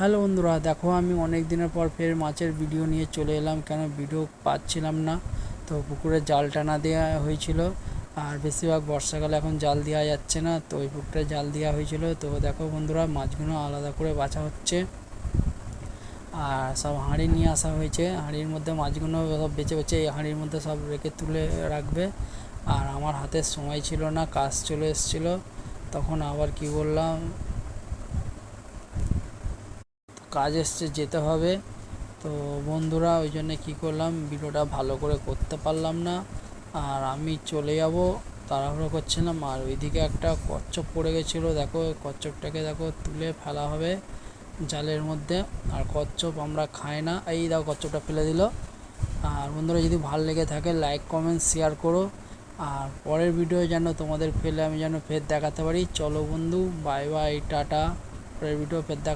Hello বন্ধুরা, দেখো আমি অনেক দিনের পর ফের মাছের ভিডিও নিয়ে চলে এলাম। কেন ভিডিও পাচ্ছিলাম না? তো পুকুরে জাল টানা দেওয়া হয়েছিল আর বেশিরভাগ বর্ষাকালে এখন জাল দেওয়া যাচ্ছে না, তো ওই পুকুরে জাল দেওয়া হয়েছিল। তো দেখো বন্ধুরা, মাছগুলো আলাদা করে বাছা হচ্ছে আর সব হাঁড়ি নিয়ে আসা হয়েছে। হাঁড়ির মধ্যে মাছগুলো সব বেছে বেছে এই হাঁড়ির মধ্যে সব রেখে তুলে রাখবে। আর আমার হাতে সময় ছিল না, কাজ চলে এসেছিল। তখন আবার কি বললাম কাজ এসছে, যেতে হবে। তো বন্ধুরা, ওই জন্যে কী করলাম, ভিডিওটা ভালো করে করতে পারলাম না। আর আমি চলে যাব, তাড়াহুড়ো করছিলাম আর ওইদিকে একটা কচ্ছপ পড়ে গেছিল, দেখো কচ্ছপটাকে দেখো, তুলে ফেলা হবে জালের মধ্যে। আর কচ্ছপ আমরা খাই না। এই দেখো, কচ্ছপটা ফেলে দিল। আর বন্ধুরা, যদি ভালো লেগে থাকে, লাইক, কমেন্ট, শেয়ার করো। আর পরের ভিডিও যেন তোমাদের ফেলে, আমি যেন ফের দেখাতে পারি। চলো বন্ধু, বাই বাই, টাটা। পরের ভিডিও ফের দেখা